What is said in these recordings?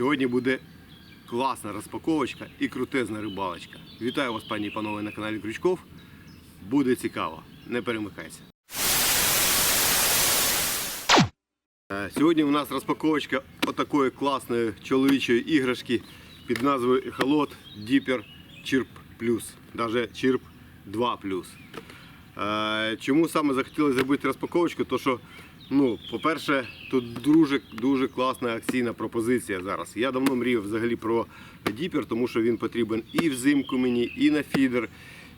Сьогодні буде класна розпаковочка і крутезна рибалочка. Вітаю вас, пані і панове, на каналі Крючков. Буде цікаво. Не перемикайся. Е, Сьогодні у нас розпаковочка отакої класної чоловічої іграшки під назвою Ехолот Діпер Чирп Плюс. Даже Чирп 2 Плюс. Е, Чому саме захотіли зробити розпаковочку? То що, ну, по-перше, тут дуже дуже класна акційна пропозиція зараз. Я давно мріяв взагалі про діпер, тому що він потрібен і взимку мені, і на фідер.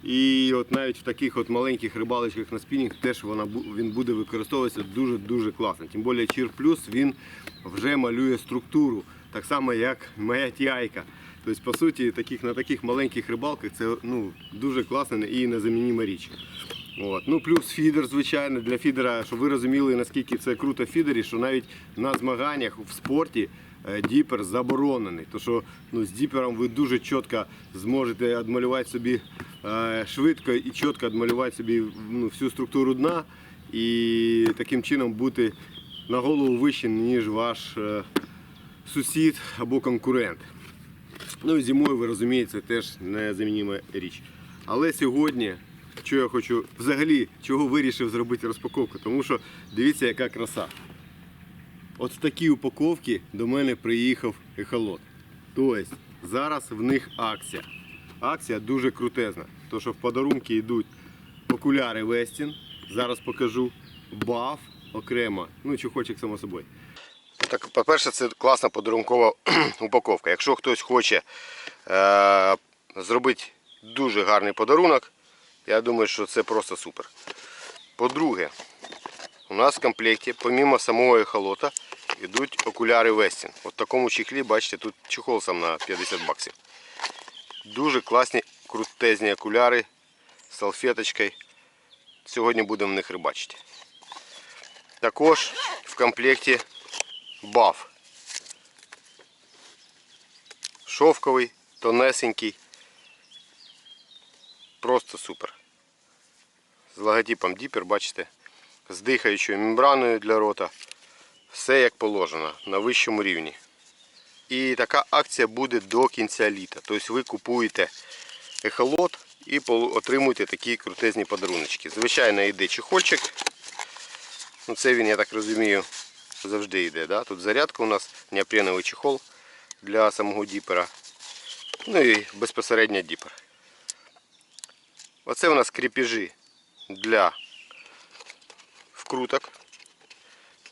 І от навіть в таких от маленьких рибалочках на спінінг теж вона, він буде використовуватися дуже-дуже класно. Тим більше Чір Плюс він вже малює структуру, так само як моя тіайка. Тобто, по суті, таких, на таких маленьких рибалках це ну, дуже класна і незамініма річ. От. Ну, плюс фідер, звичайно, для фідера, щоб ви розуміли, наскільки це круто фідері, що навіть на змаганнях в спорті е, діпер заборонений. То що ну, з діпером ви дуже чітко зможете відмалювати собі е, швидко і чітко відмалювати собі ну, всю структуру дна і таким чином бути на голову вище, ніж ваш е, сусід або конкурент. Ну і зимою, ви розумієте, це теж незамініма річ. Але сьогодні, що я хочу, взагалі, чого вирішив зробити розпаковку, тому що дивіться, яка краса. От в такій упаковці до мене приїхав ехолот. Тобто зараз в них акція. Акція дуже крутезна. То що в подарунки йдуть окуляри Вестін. Зараз покажу баф окремо. Ну, чухочок само собою. Так, по-перше, це класна подарункова упаковка. Якщо хтось хоче е- зробити дуже гарний подарунок, я думаю, що це просто супер. По-друге, у нас в комплекті, помимо самого ехолота, йдуть окуляри Вестін. От в такому чехлі, бачите, тут чехол сам на 50 баксів. Дуже класні крутезні окуляри з салфеточкою. Сьогодні будемо в них рибачити. Також в комплекті баф. Шовковий, тонесенький. Просто супер. З логотипом Діпер, бачите, з дихаючою мембраною для рота. Все як положено, на вищому рівні. І така акція буде до кінця літа. Тобто ви купуєте ехолот і отримуєте такі крутезні подаруночки. Звичайно, йде чехольчик. Ну, це він, я так розумію, завжди йде. Да? Тут зарядка у нас, неопреновий чехол для самого діпера. Ну і безпосередньо діпер. Оце у нас кріпежі для вкруток.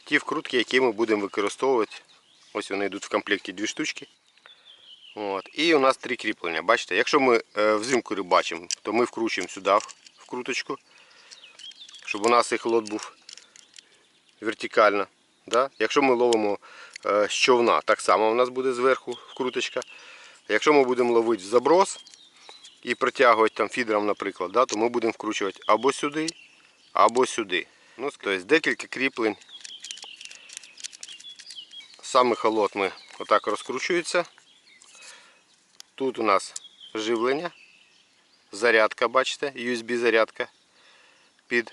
Ті вкрутки, які ми будемо використовувати. Ось вони йдуть в комплекті дві штучки. От. І у нас три кріплення. Бачите, якщо ми е, взимку рибачимо, то ми вкручуємо сюди вкруточку, щоб у нас ехолот був вертикально. Да? Якщо ми ловимо е, з човна, так само у нас буде зверху вкруточка. Якщо ми будемо ловити заброс і протягувати там фідером, наприклад, да, то ми будемо вкручувати або сюди, або сюди. Ну, тобто декілька кріплень. Саме холод ми отак розкручується. Тут у нас живлення, зарядка, бачите, USB зарядка під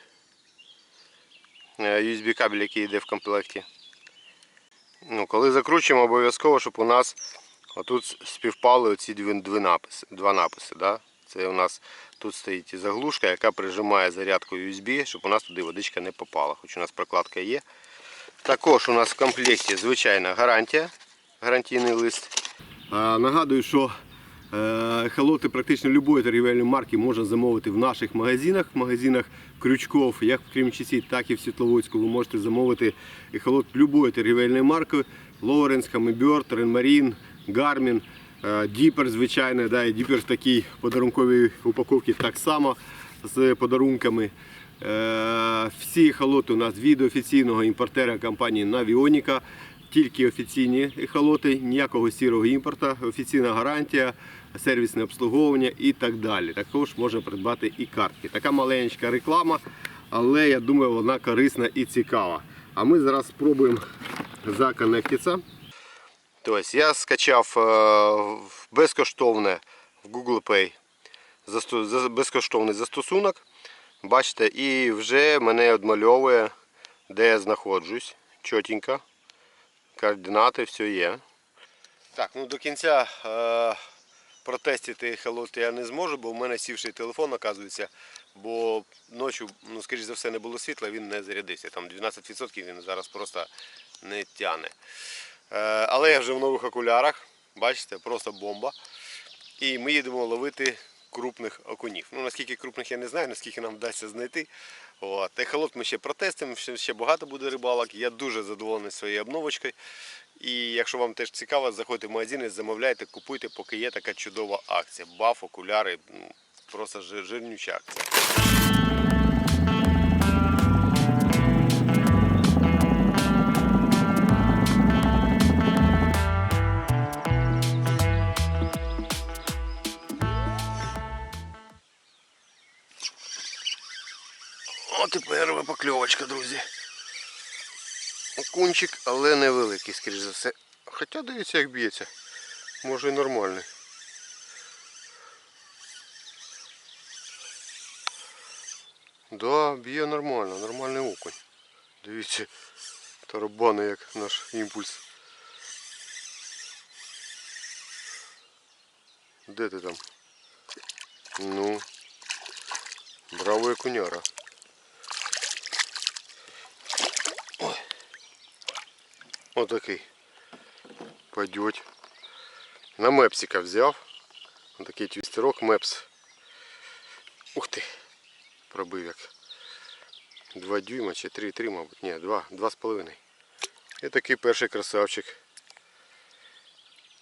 е, USB кабель, який йде в комплекті. Ну, коли закручуємо, обов'язково, щоб у нас отут співпали оці дві, написи, два написи. Да? Це у нас тут стоїть заглушка, яка прижимає зарядку USB, щоб у нас туди водичка не попала. Хоч у нас прокладка є. Також у нас в комплекті звичайна гарантія, гарантійний лист. Нагадую, що е, халоти практично будь-якої торгівельної марки можна замовити в наших магазинах. В магазинах Крючков, як в Кремчасі, так і в Світловодську. Ви можете замовити ехолот будь-якої торгівельної марки. Лоуренс, Хаммерберт, Ренмарін, Гармін, е, Діпер, звичайно, да, Діпер в такій подарунковій упаковці так само з подарунками. Е, Всі ехолоти у нас від офіційного імпортера компанії Навіоніка. Тільки офіційні ехолоти, ніякого сірого імпорта, офіційна гарантія, сервісне обслуговування і так далі. Також можна придбати і картки. Така маленька реклама, але я думаю, вона корисна і цікава. А ми зараз спробуємо законектитися. Тобто я скачав в- безкоштовне в Google Pay безкоштовний застосунок. Бачите, і вже мене відмальовує, де я знаходжусь. Чотенько. Координати, все є. Так, ну до кінця е, протестити холод я не зможу, бо в мене сівший телефон, оказується, бо ночі, ну, скоріш за все, не було світла, він не зарядився. Там 12% він зараз просто не тяне. Е, але я вже в нових окулярах, бачите, просто бомба. І ми їдемо ловити крупних окунів. Ну, наскільки крупних я не знаю, наскільки нам вдасться знайти. От. Ехолот ми ще протестимо, ще, багато буде рибалок. Я дуже задоволений своєю обновочкою. І якщо вам теж цікаво, заходьте в магазини, замовляйте, купуйте, поки є така чудова акція. Баф, окуляри, просто жирнюча акція. Покльовочка, друзі. Окунчик, але невеликий, скоріш за все. Хоча дивіться, як б'ється. Може і нормальний. Да, б'є нормально, нормальний окунь. Дивіться, тарабани як наш імпульс. Де ти там? Ну. Браво окуняра. Отакий. Пойдет. На мепсика взяв. Отакий твістерок мепс. Ух ти. Пробив як. 2 дюйма чи 3,3, мабуть. Ні, 2, 2,5. І такий перший красавчик.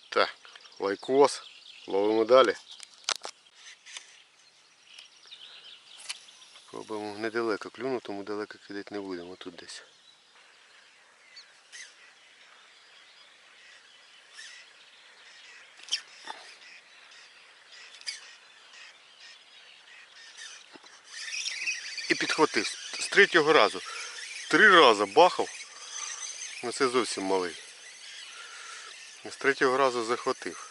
Так, лайкос. Ловимо далі. Пробуємо недалеко клюну, тому далеко кидати не будемо. Тут десь. І підхватив з третього разу. Три рази бахав. Ну це зовсім малий. З третього разу захватив.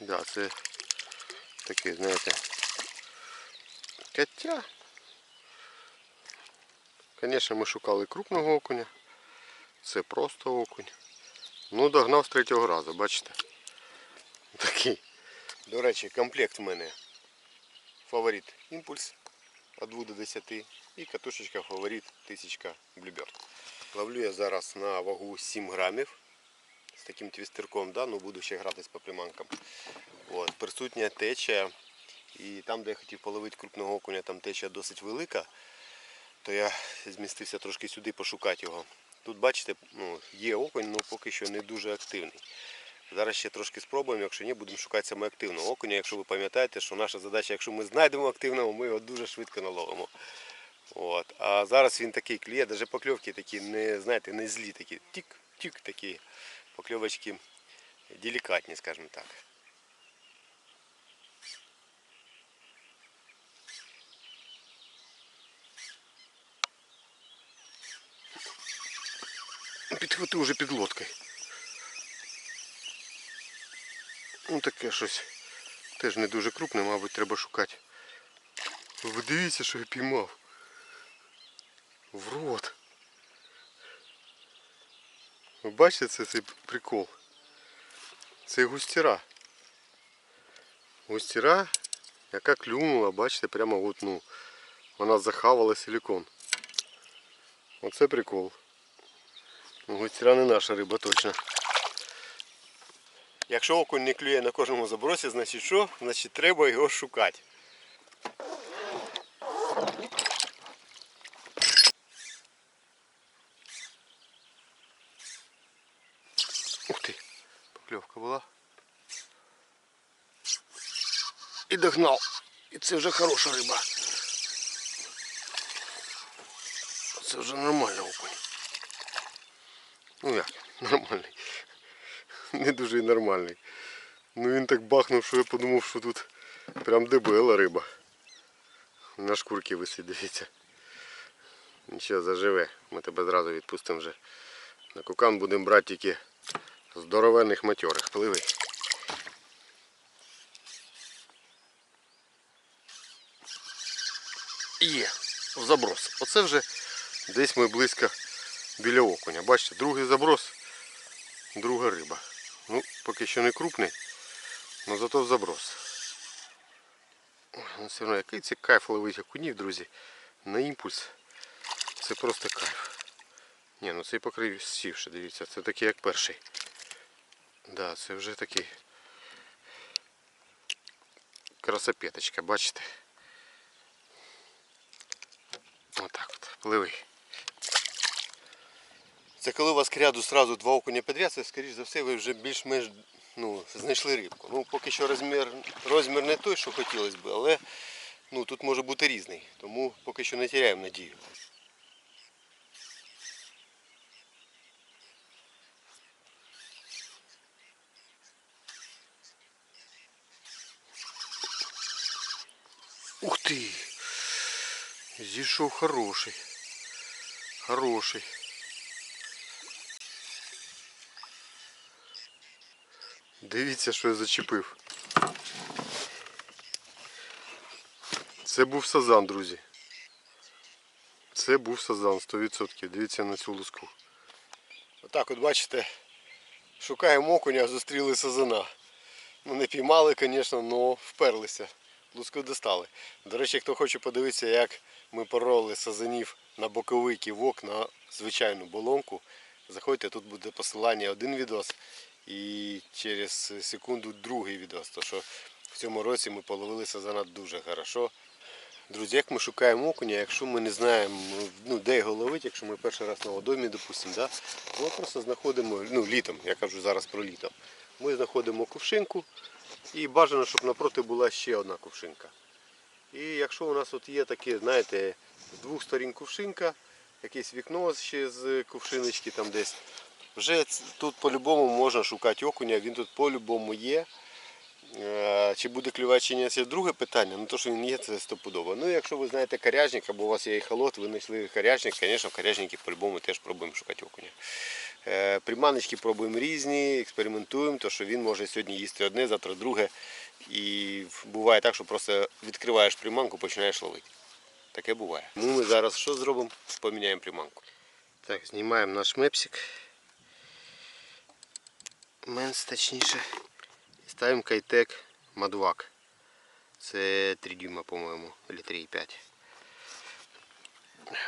Да, це таке, знаєте. Хоча, звісно, ми шукали крупного окуня. Це просто окунь. Ну, догнав з третього разу, бачите? Такий. До речі, комплект в мене фаворит імпульс від 2 до 10 і катушечка фаворит 1000 Bluebird. Ловлю я зараз на вагу 7 грамів з таким твістерком, да? ну буду ще гратись по приманкам. От, присутня течія. І там, де я хотів половити крупного окуня, там течія досить велика, то я змістився трошки сюди пошукати його. Тут бачите, ну, є окунь, але поки що не дуже активний. Зараз ще трошки спробуємо, якщо ні, будемо шукати саме активного окуня. Якщо ви пам'ятаєте, що наша задача, якщо ми знайдемо активного, ми його дуже швидко наловимо. От. А зараз він такий кліє, навіть покльовки такі, не, знаєте, не злі такі, тік-тік такі покльовочки делікатні, скажімо так. Підхватив вже під лодкою. Ну таке щось теж не дуже крупне, мабуть, треба шукати. Ви дивіться, що я піймав. В рот. Ви бачите це цей прикол? Це густіра. Густіра, яка клюнула, бачите, прямо от, ну, вона захавала силикон. Оце прикол. Ну, Густіра не наша риба точно. Якщо окунь не клює на кожному забросі, значить що? Значить треба його шукати. Ух ти, покльовка була. І догнав. І це вже хороша риба. Це вже нормальний окунь. Ну як, нормальний не дуже нормальний. Ну він так бахнув, що я подумав, що тут прям дебела риба. На шкурці висить, дивіться. Нічого, заживе. Ми тебе зразу відпустимо вже. На кукан будемо брати тільки здоровенних матьорих. Пливи. Є, в заброс. Оце вже десь ми близько біля окуня. Бачите, другий заброс, друга риба. Ну, поки що не крупний, але зато заброс. Ну все одно, який це кайф ловити окунів, друзі. На імпульс. Це просто кайф. Ні, ну цей покрив сівши, дивіться, це такий як перший. Да, це вже такий. Красопеточка, бачите? Отак от, пливи. Це коли у вас к ряду сразу два окуня підряд, це скоріш за все ви вже більш-менш ну, знайшли рибку. Ну, поки що розмір, розмір не той, що хотілося б, але ну, тут може бути різний. Тому поки що не тіряємо надію. Ух ти! Зійшов хороший. Хороший. Дивіться, що я зачепив. Це був сазан, друзі. Це був сазан 100%. Дивіться на цю луску. Отак от бачите, шукаємо окуня, зустріли сазана. Ну не піймали, звісно, але вперлися. Луску достали. До речі, хто хоче подивитися, як ми пороли сазанів на боковий ківок на звичайну болонку, заходьте, тут буде посилання один відос і через секунду другий відос. То що в цьому році ми половили сазана дуже хорошо. Друзі, як ми шукаємо окуня, якщо ми не знаємо, ну, де його ловити, якщо ми перший раз на водоймі, допустимо, да? ми просто знаходимо, ну літом, я кажу зараз про літо. Ми знаходимо кувшинку і бажано, щоб напроти була ще одна кувшинка. І якщо у нас от є таке, знаєте, з двох сторін кувшинка, якесь вікно ще з кувшиночки там десь, вже тут по-любому можна шукати окуня, він тут по-любому є. Е, Чи буде клювати чи ні, це друге питання. Ну то, що він є, це стопудово. Ну, якщо ви знаєте коряжник, або у вас є ехолот, ви знайшли коряжник, звісно, в коряжники по-любому теж пробуємо шукати окуня. Е, Приманочки пробуємо різні, експериментуємо, то що він може сьогодні їсти одне, завтра друге. І буває так, що просто відкриваєш приманку, починаєш ловити. Таке буває. Ну ми зараз що зробимо? Поміняємо приманку. Так, знімаємо наш мепсик. Менс точніше. І ставимо кайтек Мадвак. Це 3 дюйма, по-моєму, або 3,5.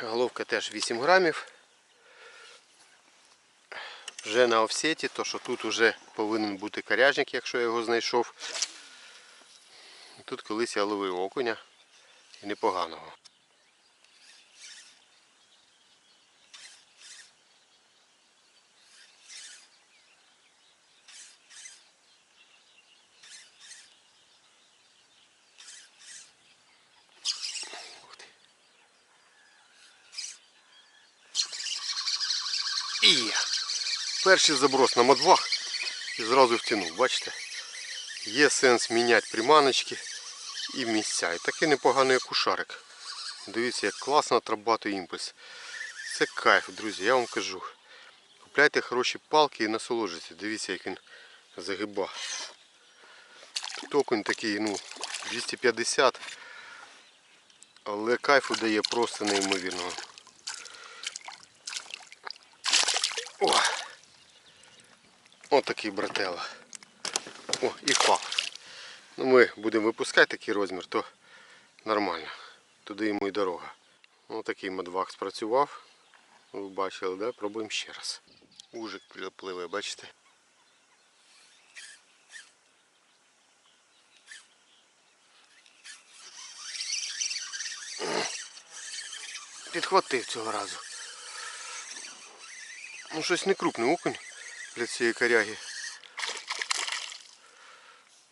Головка теж 8 грамів. Вже на офсеті, то що тут вже повинен бути коряжник, якщо я його знайшов. Тут колись я ловив окуня і непоганого. І перший заброс на модвах і зразу втягнув, бачите? Є сенс міняти приманочки і місця. І такий непоганий кушарик. Дивіться, як класно отрабатує імпульс. Це кайф, друзі, я вам кажу. Купляйте хороші палки і насолоджуйтесь. Дивіться, як він загиба. Токунь такий, ну, 250. Але кайфу дає просто неймовірного. О! Ось такий брателло. О, і впав. Ну, ми будемо випускати такий розмір, то нормально. Туди йому і дорога. Ось такий мадвак спрацював. Ви бачили, да? Пробуємо ще раз. Ужик пливе, бачите? Підхватив цього разу. Ну щось не крупний окунь для цієї коряги.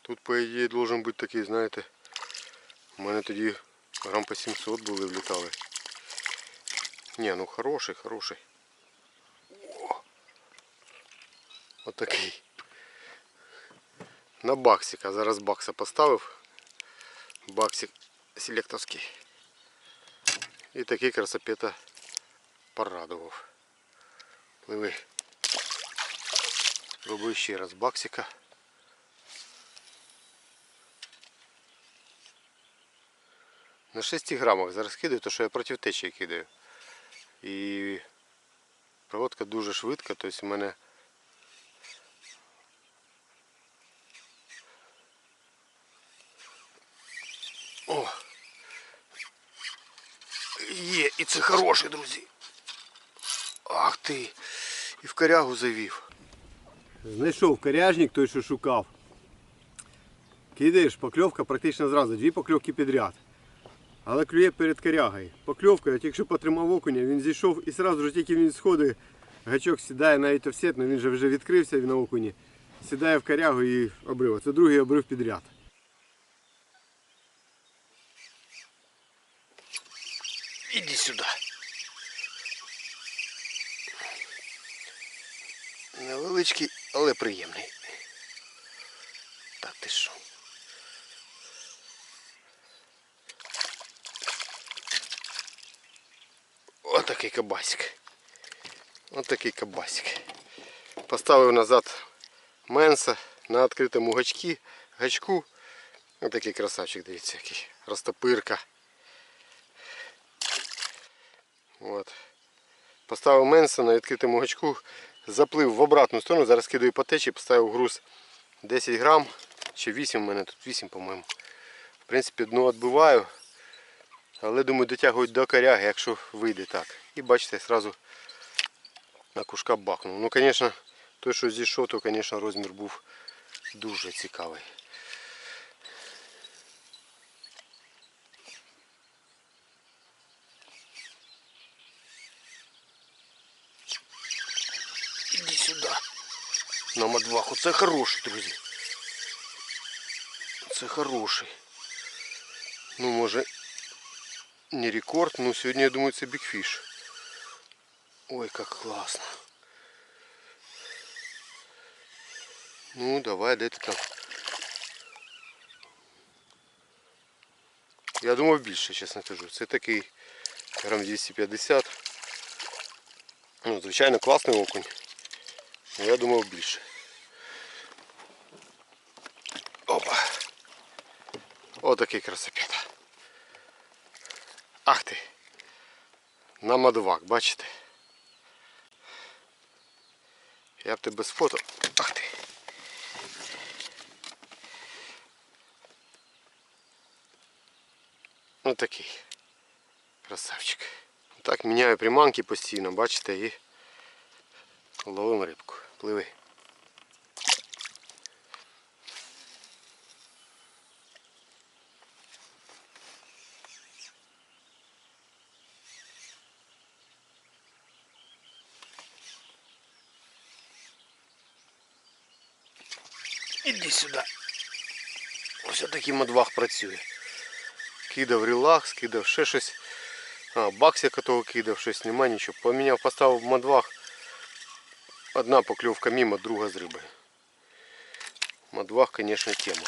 Тут по ідеї должен бути такий, знаєте, у мене тоді грам по 700 були влітали. Ні, ну хороший, хороший. О! Отакий. На баксика. Зараз бакса поставив. Баксик селектовський. І такий красопета порадував. Пливи. Спробую ще раз баксика. На 6 грамах зараз кидаю, то що я проти течії кидаю. І Проводка дуже швидка, тобто в мене О! Є, і це хороший, друзі. Ах ти! І в корягу завів. Знайшов коряжник той, що шукав. Кидаєш, покльовка практично зразу, дві покльовки підряд. Але клює перед корягою. Покльовка, я тільки потримав окуня, він зійшов і одразу ж тільки він сходить, гачок сідає навіть офсет, але він же вже відкрився на окуні. Сідає в корягу і обрив. Це другий обрив підряд. Іди сюди. Невеличкий, але приємний. Та ти що? Отакий кабасик. Отакий кабасик. Поставив назад менса на відкритому гачки, гачку. Отакий красавчик, дивіться, який. Ростопирка. От. Поставив менса на відкритому гачку, заплив в обратну сторону, зараз кидаю по течі, поставив груз 10 грам, чи 8 у мене тут 8, по-моєму. В принципі, дно відбиваю, але думаю дотягують до коряги, якщо вийде так. І бачите, одразу на кушка бахнув. Ну, звісно, той, що зійшов, то, звісно, розмір був дуже цікавий. На мадваху. Це хороший, друзі. Це хороший. Ну, може, не рекорд, но сьогодні, я думаю, це бігфіш. Ой, как классно. Ну, давай, де ти там? Я думав більше, чесно кажу. Це такий грам 250. Ну, звичайно, класний окунь. Но я думав більше. Опа. Отакий красопет. Ах ти. На мадвак, бачите? Я б тебе з фото. Ах ти. Ось такий красавчик. Так міняю приманки постійно, бачите, і ловимо рибку. Пливи. Іди сюди. Ось такий мадвах працює. Кидав релакс, кидав ще щось. А, баксика того кидав, щось нема нічого. Поміняв, поставив мадвах. Одна покльовка мимо, друга з риби. Мадвах, звісно, тема.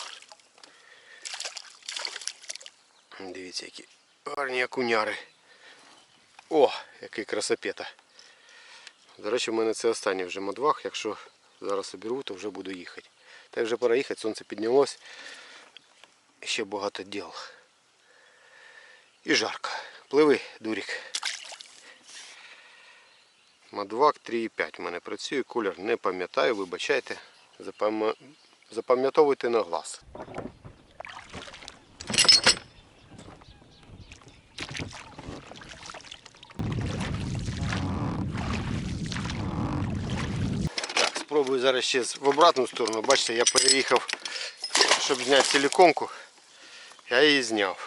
Дивіться, які гарні окуняри. О, який красопета. До речі, в мене це останній вже мадвах. Якщо зараз обірву, то вже буду їхати. Та й вже пора їхати, сонце піднялось. Ще багато діл. І жарко. Пливи, дурік. Мадвак 3,5 в мене працює, колір не пам'ятаю, вибачайте. Запам'ятовуйте на глаз. Так, спробую зараз ще в обратну сторону. Бачите, я переїхав, щоб зняти силіконку. Я її зняв.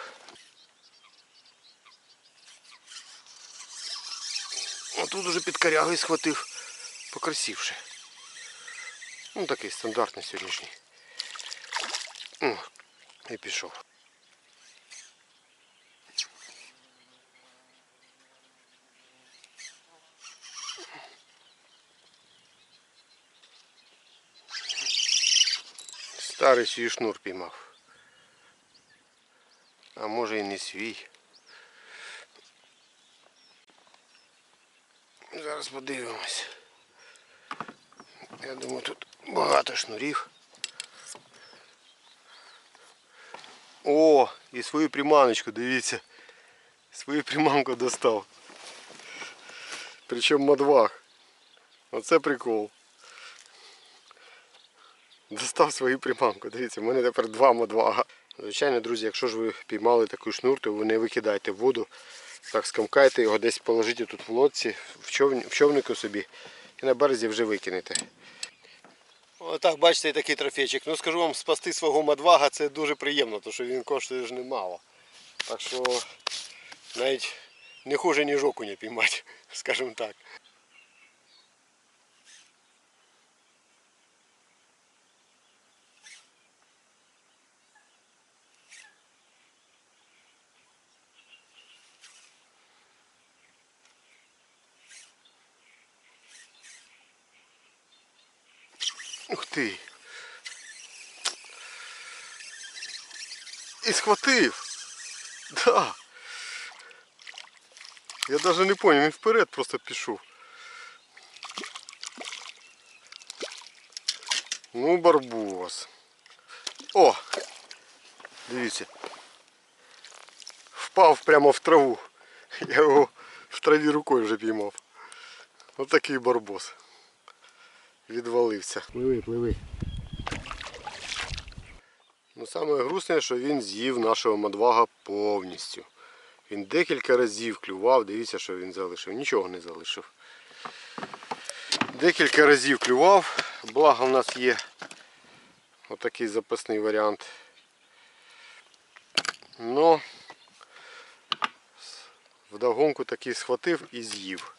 Отут уже під корягою схватив, покрасивше. Ну такий стандартний сьогоднішній. І пішов. Старий свій шнур піймав. А може і не свій. Зараз подивимось. Я думаю, тут багато шнурів. О, і свою приманочку, дивіться. Свою приманку достав. Причому мадвах. Оце прикол. Достав свою приманку. Дивіться, в мене тепер два модвага. Звичайно, друзі, якщо ж ви піймали таку шнур, то ви не викидаєте в воду. Так скомкайте його, десь положите тут в лодці, в, човні, в човнику собі і на березі вже викинете. Отак, бачите, такий трофейчик. Ну скажу вам, спасти свого мадвага це дуже приємно, тому що він коштує ж немало. Так що навіть не хуже, ніж окуня піймати, скажімо так. Ух ти. І схватив. Да. Я навіть не зрозумів, він вперед просто пішов. Ну, барбос. О! Дивіться. Впав прямо в траву. Я його в траві рукою вже піймав. Ось такий барбос. Відвалився. Пливи, пливи. Ну саме грустне, що він з'їв нашого мадвага повністю. Він декілька разів клював, дивіться, що він залишив. Нічого не залишив. Декілька разів клював, благо в нас є отакий запасний варіант. Но вдогонку такий схватив і з'їв.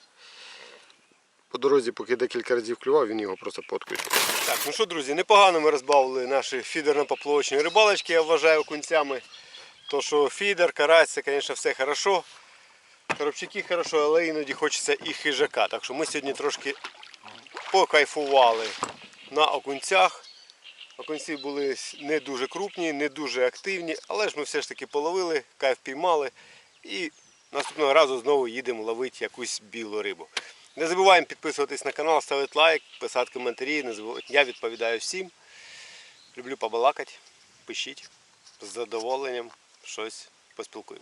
По дорозі, поки декілька разів клював, він його просто подкусив. Так, ну що, друзі, непогано ми розбавили наші фідерно-поплавочні рибалочки, я вважаю, кунцями. То, що фідер, карась, це, звісно, все хорошо. Коробчики хорошо, але іноді хочеться і хижака. Так що ми сьогодні трошки покайфували на окунцях. Окунці були не дуже крупні, не дуже активні, але ж ми все ж таки половили, кайф піймали. І наступного разу знову їдемо ловити якусь білу рибу. Не забуваємо підписуватись на канал, ставити лайк, писати коментарі. Я відповідаю всім. Люблю побалакати. Пишіть з задоволенням щось поспілкуємося.